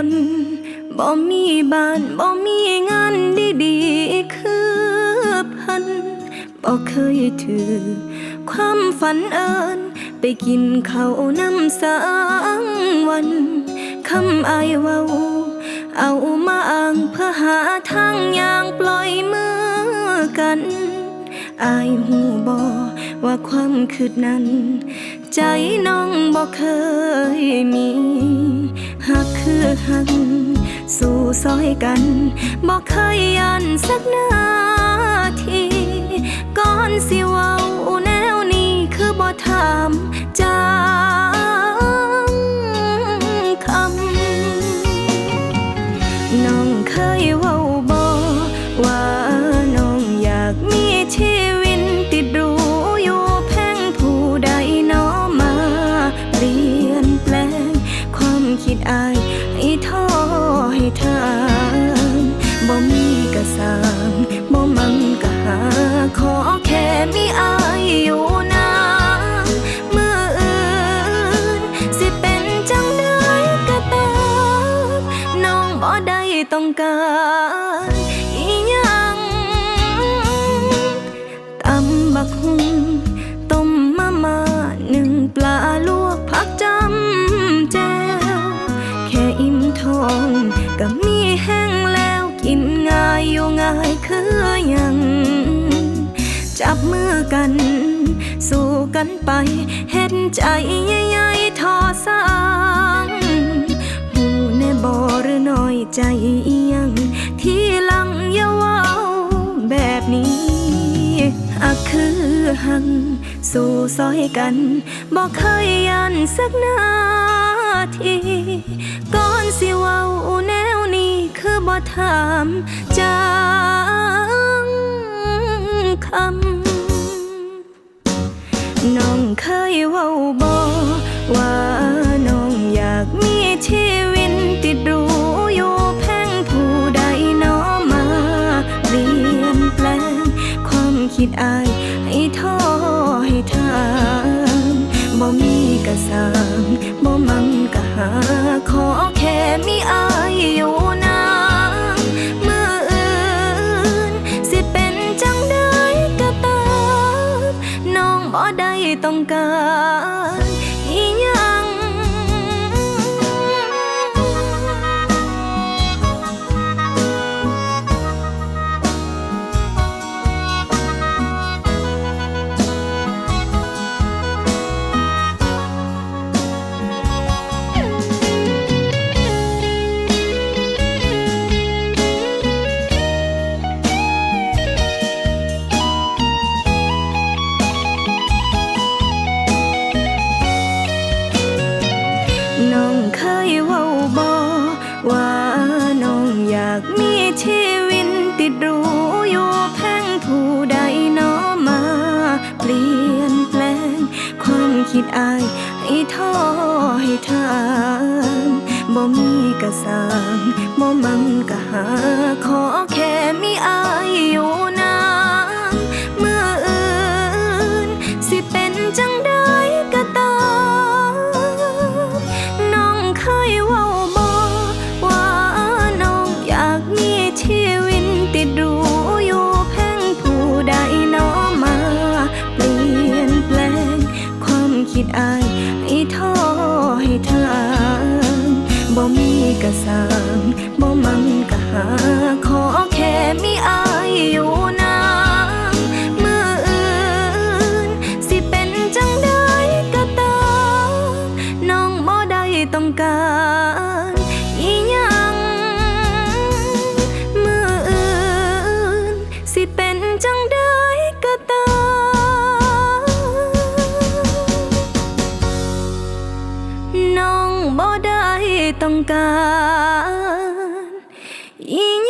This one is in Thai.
บ้านบ่มีงานดีๆคือพัน บ่เคยถือ ความฝันเอิญไปกินข้าวน้ำสังวันคำอายเว้า เอามาอ้างเพื่อหาทางอย่างปล่อยมือกันอายหูบอว่าความคืดนั้น ใจน้องบ่เคยมี หักคือหัน สู่ซอยกันบอกเคยยันสักนาทีก่อนสิเว้าแนวนี้คือบ่ถามจัง ก็มีแห้งแล้วกินง่ายอยู่ง่ายคือยัง จับมือกัน สู้กันไปเห็นใจใหญ่ๆทอสร้างหูแน่บ่หรือน้อยใจอียัง ที่หลังอย่าเว้าแบบนี้อักคือหัง สู่ซอยกันบอกเคยยันสักนาทีก่ บ่ถามจังคำ น้องเคยเว้าบ่ว่าน้องอยากมีชีวิตติดรูอยู่แพงผู้ใดหนอมาเปลี่ยนแปลง ความคิดอายให้ท้อให้ทางบ่มีกะสา ต้องการ คิดอายให้ท้อให้ทานบ่มีกระสางบ่มังกะหา ขอแค่มีอายอยู่นานเมื่ออื่น สิเป็นจังได้ก็ตามน้องเคยเว้าบ่ว่าน้องอยากมีที่ กะสางบ่มันกะหา ขอแค่มีอายอยู่นามืออื่น สิเป็นจังได้กะตามน้องบ่ได้ต้องการอีหยังมืออื่น สิเป็นจังได้กะตามน้องบ่ได้ ต้องการยิ่ง